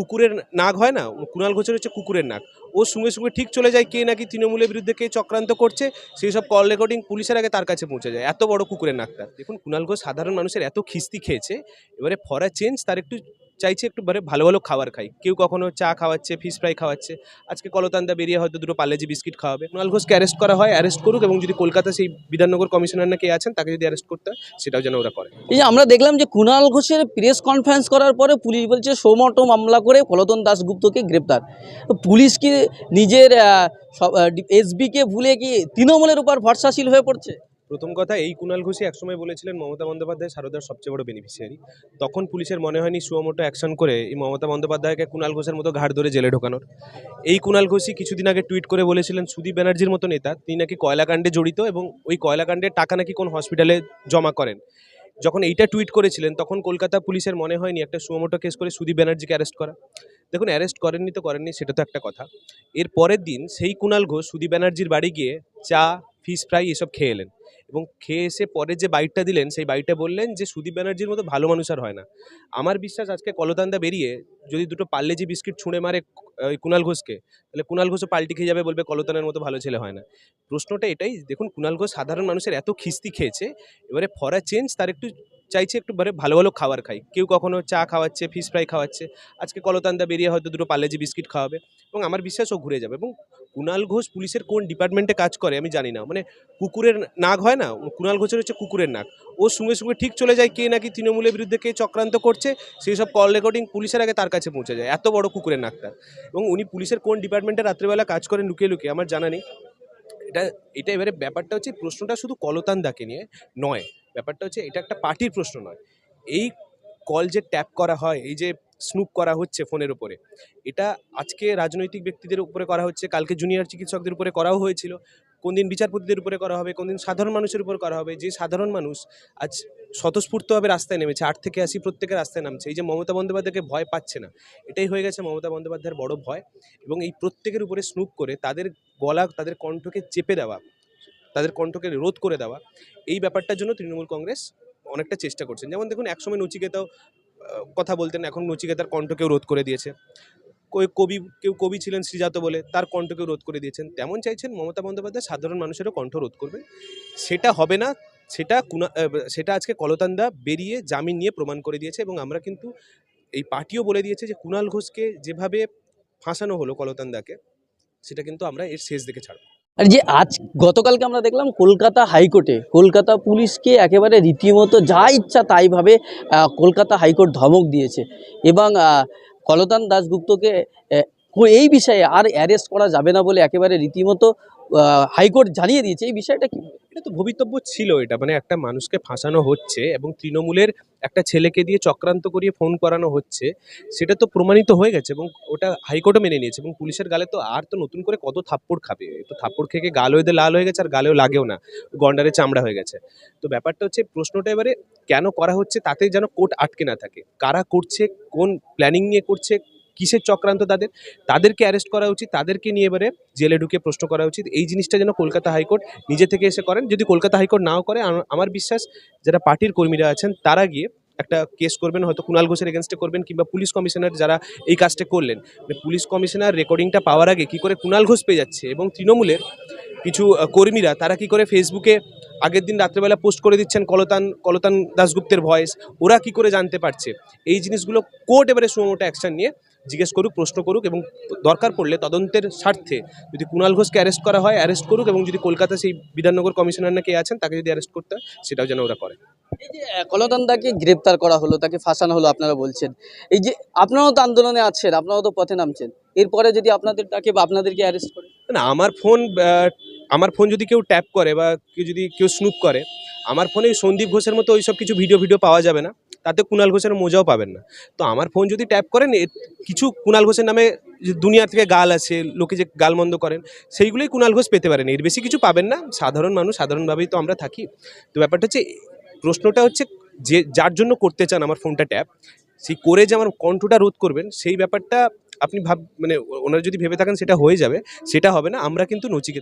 কুকুরের নাক হয় না কুণাল ঘোষের হচ্ছে কুকুরের নাক। ও সঙ্গে সঙ্গে ঠিক চলে যায় কে নাকি তৃণমূলের বিরুদ্ধে কে চক্রান্ত করছে, সেই সব কল রেকর্ডিং পুলিশের আগে তার কাছে পৌঁছে যায়। এত বড় কুকুরের নাকটা। দেখুন কুণাল ঘোষ সাধারণ মানুষের এত খিস্তি খেয়েছে, এবারে ফরা চেঞ্জ তার একটু চাইছে একটু মানে ভালো ভালো খাবার খাই। কেউ কখনো চা খাওয়াচ্ছে ফিশ ফ্রাই খাওয়াচ্ছে। আজকে কলতান্দা বেরিয়ে হয়তো দুটো পার্লেজি বিস্কিট খাওয়াবে। কুণাল ঘোষকে অ্যারেস্ট করা হয় অ্যারেস্ট করুক এবং যদি কলকাতা সেই বিধাননগর কমিশনার না কে আছেন, তাকে যদি অ্যারেস্ট করতে হয়, সেটাও যেন ওরা করে। এই যে আমরা দেখলাম যে কুণাল ঘোষের প্রেস কনফারেন্স করার পরে পুলিশ বলছে, সোমটো মামলা করে কলতন দাশগুপ্তকে গ্রেপ্তার। পুলিশ কি নিজের এসবিকে ভুলে কি তৃণমূলের উপর ভরসাশীল হয়ে পড়ছে? প্রথম কথা, এই কুণাল ঘোষই একসময় বলেছিলেন, মমতা বন্দ্যোপাধ্যায় সারদার সবচেয়ে বড় বেনিফিশিয়ারি তখন পুলিশের মনে হয়নি সুমোটো অ্যাকশন করে এই মমতা বন্দ্যোপাধ্যায়কে কুণাল ঘোষের মতো ঘাড় ধরে জেলে ঢোকানোর। এই কুণাল ঘোষই কিছুদিন আগে টুইট করে বলেছিলেন, সুদীপ ব্যানার্জির মতো নেতা, তিনি নাকি কয়লাকাণ্ডে জড়িত এবং ওই কয়লাকাণ্ডের টাকা নাকি কোন হসপিটালে জমা করেন। যখন এইটা টুইট করেছিলেন, তখন কলকাতা পুলিশের মনে হয়নি একটা সুমোটো কেস করে সুদীপ ব্যানার্জিকে অ্যারেস্ট করা। দেখুন অ্যারেস্ট করেননি তো করেননি, সেটা তো একটা কথা। এর পরের দিন সেই কুণাল ঘোষ সুদীপ ব্যানার্জির বাড়ি গিয়ে চা ফিশ ফ্রাই এসব খেয়ে এলেন। এবং খেয়ে এসে পরে যে বাইটটা দিলেন, সেই বাইটটা বললেন যে, সুদীপ ব্যানার্জির মতো ভালো মানুষ আর হয় না। আমার বিশ্বাস আজকে কলতান্দা বেরিয়ে যদি দুটো পাল্লেজি বিস্কিট ছুঁড়ে মারে ওই কুণাল ঘোষকে, তাহলে কুণাল ঘোষও পাল্টি খেয়ে যাবে বলবে কলতানের মতো ভালো ছেলে হয় না। প্রশ্নটা এটাই, দেখুন কুণাল ঘোষ সাধারণ মানুষের এত খিস্তি খেয়েছে, এবারে ফরা চেঞ্জ তার একটু চাইছে একটু মানে ভালো ভালো খাবার খাই। কেউ কখনো চা খাওয়াচ্ছে ফিশ ফ্রাই খাওয়াচ্ছে। আজকে কলতান্দা বেরিয়ে হয়তো দুটো পার্লেজি বিস্কিট খাওয়াবে। এবং আমার বিশ্বাস ও ঘুরে যাবে। এবং কুণাল ঘোষ পুলিশের কোন ডিপার্টমেন্টে কাজ করে আমি জানি না। মানে কুকুরের নাক হয় না? কুণাল ঘোষের হচ্ছে কুকুরের নাক। ওর সঙ্গে সঙ্গে ঠিক চলে যায় কে নাকি তৃণমূলের বিরুদ্ধে কে চক্রান্ত করছে, সেই সব কল রেকর্ডিং পুলিশের আগে তার কাছে পৌঁছে যায়। এত বড় কুকুরের নাকটা। এবং উনি পুলিশের কোন ডিপার্টমেন্টে রাত্রেবেলা কাজ করেন লুকিয়ে লুকিয়ে, আমার জানা নেই। এটা এটা এবারে ব্যাপারটা হচ্ছে প্রশ্নটা শুধু কলতান কলতান্দাকে নিয়ে নয়। ব্যাপারটা হচ্ছে এটা একটা পার্টির প্রশ্ন নয়। এই কল যে ট্যাপ করা হয়, এই যে স্নুপ করা হচ্ছে ফোনের উপরে, এটা আজকে রাজনৈতিক ব্যক্তিদের উপরে করা হচ্ছে, কালকে জুনিয়র চিকিৎসকদের উপরে করাও হয়েছিল, কোন দিন বিচারপতিদের উপরে করা হবে, কোন দিন সাধারণ মানুষের উপর করা হবে, যে সাধারণ মানুষ আজ স্বতঃস্ফূর্তভাবে রাস্তায় নেমেছে, আট থেকে আশি প্রত্যেকের রাস্তায় নামছে, এই যে মমতা বন্দ্যোপাধ্যায়কে ভয় পাচ্ছে না, এটাই হয়ে গেছে মমতা বন্দ্যোপাধ্যায়ের বড় ভয় এবং এই প্রত্যেকের উপরে স্নুপ করে তাদের গলা, তাদের কণ্ঠকে চেপে দেওয়া। তাদের কণ্ঠকে রোধ করে দেওয়া। এই ব্যাপারটার জন্য তৃণমূল কংগ্রেস অনেকটা চেষ্টা করছেন। যেমন দেখুন, একসময় নচিকেতাও কথা বলতেন, এখন নচিকেতার কণ্ঠকেও রোধ করে দিয়েছে। কবি, কেউ কবি ছিলেন শ্রীজাত বলে, তার কণ্ঠকেও রোধ করে দিয়েছেন। তেমন চাইছেন মমতা বন্দ্যোপাধ্যায়, সাধারণ মানুষেরও কণ্ঠ রোধ করবেন। সেটা হবে না, সেটা কুনা সেটা আজকে কলতান্দা বেরিয়ে জামিন নিয়ে প্রমাণ করে দিয়েছে এবং আমরা কিন্তু এই পার্টিও বলে দিয়েছে যে কুণাল ঘোষকে যেভাবে ফাঁসানো হলো কলতান্দাকে, সেটা কিন্তু আমরা এর শেষ দেখে ছাড়ব। আর যে আজ গতকালকে আমরা দেখলাম কলকাতা হাইকোর্টে কলকাতা পুলিশকে একেবারে রীতিমতো যা ইচ্ছা তাইভাবে কলকাতা হাইকোর্ট ধমক দিয়েছে। এবং কলতান দাশগুপ্তকে আহ, কো- এই বিষয়ে আর অ্যারেস্ট করা যাবে না বলে একেবারে রীতিমতো হাইকোর্ট জানিয়ে দিয়েছে। এই বিষয়টা কি? এটা তো ভবিতব্য ছিল এটা। মানে একটা মানুষকে ফাঁসানো হচ্ছে এবং তৃণমূলের একটা ছেলেকে দিয়ে চক্রান্ত করিয়ে ফোন করানো হচ্ছে, সেটা তো প্রমাণিত হয়ে গেছে এবং ওটা হাইকোর্টও মেনে নিয়েছে এবং পুলিশের গালে তো আর তো নতুন করে কত থাপ্পড় খাবে? তো থাপ্পড় খেয়ে গাল হয়ে লাল হয়ে গেছে আর গালেও লাগেও না। গন্ডারে চামড়া হয়ে গেছে। তো ব্যাপারটা হচ্ছে প্রশ্নটা এবারে কেন করা হচ্ছে তাতে যেন কোর্ট আটকে না থাকে? কারা করছে? কোন প্ল্যানিং নিয়ে করছে? কিসের চক্রান্ত তাদের? তাদেরকে অ্যারেস্ট করা উচিত, তাদেরকে নিয়ে এবারে জেলে ঢুকে প্রশ্ন করা উচিত। এই জিনিসটা যেন কলকাতা হাইকোর্ট নিজে থেকে এসে করেন। যদি কলকাতা হাইকোর্ট নাও করে, আম- আমার বিশ্বাস যারা পার্টির কর্মীরা আছেন, তারা গিয়ে একটা কেস করবেন, হয়তো কুণাল ঘোষের এগেনস্টে করবেন কিংবা পুলিশ কমিশনার যারা এই কাজটা করলেন। মানে পুলিশ কমিশনার রেকর্ডিংটা পাওয়ার আগে কি করে কুণাল ঘোষ পেয়ে যাচ্ছে এবং তৃণমূলের কিছু কর্মীরা, তারা কি করে ফেসবুকে আগের দিন রাত্রেবেলা পোস্ট করে দিচ্ছেন কলতান কলতান দাশগুপ্তের ভয়েস ওরা কি করে জানতে পারছে? এই জিনিসগুলো কোর্ট এবারে সুমোটো অ্যাকশন নিয়ে জিজ্ঞেস করুক প্রশ্ন করুক এবং দরকার পড়লে তদন্তের স্বার্থে যদি কুণাল ঘোষকে অ্যারেস্ট করা হয় অ্যারেস্ট করুক এবং যদি কলকাতা সেই বিধাননগর কমিশনার না কে আছেন তাকে যদি অ্যারেস্ট করতে হয় সেটাও যেন ওরা করে। এই যে আহ, কলতান্দাকে গ্রেপ্তার করা হলো তাকে ফাঁসানো হলো আপনারা বলছেন। এই যে আপনারাও তো আন্দোলনে আছেন আপনারাও তো পথে নামছেন। এরপরে যদি আপনাদের ডাকে বা আপনাদেরকে অ্যারেস্ট করে? না আমার ফোন আমার ফোন যদি কেউ ট্যাপ করে বা কেউ যদি কেউ স্নুপ করে আমার ফোনে সন্দীপ ঘোষের মতো ওইসব কিছু ভিডিও ভিডিও পাওয়া যাবে না। তাতে কুণাল ঘোষের মোজাও পাবেন না। তো আমার ফোন যদি ট্যাপ করেন কিছু কুণাল ঘোষের নামে যে দুনিয়া থেকে গাল আছে, লোকে যে গালমন্দ করেন, সেইগুলোই কুণাল ঘোষ পেতে পারেন। এর বেশি কিছু পাবেন না। সাধারণ মানুষ, সাধারণভাবেই তো আমরা থাকি। তো ব্যাপারটা হচ্ছে, প্রশ্নটা হচ্ছে যে যার জন্য করতে চান আমার ফোনটা ট্যাপ সেই করে যে আমার কণ্ঠটা রোধ করবেন, সেই ব্যাপারটা আপনি ভাব মানে ওনারা যদি ভেবে থাকেন সেটা হয়ে যাবে, সেটা হবে না। আমরা কিন্তু নচিকেতা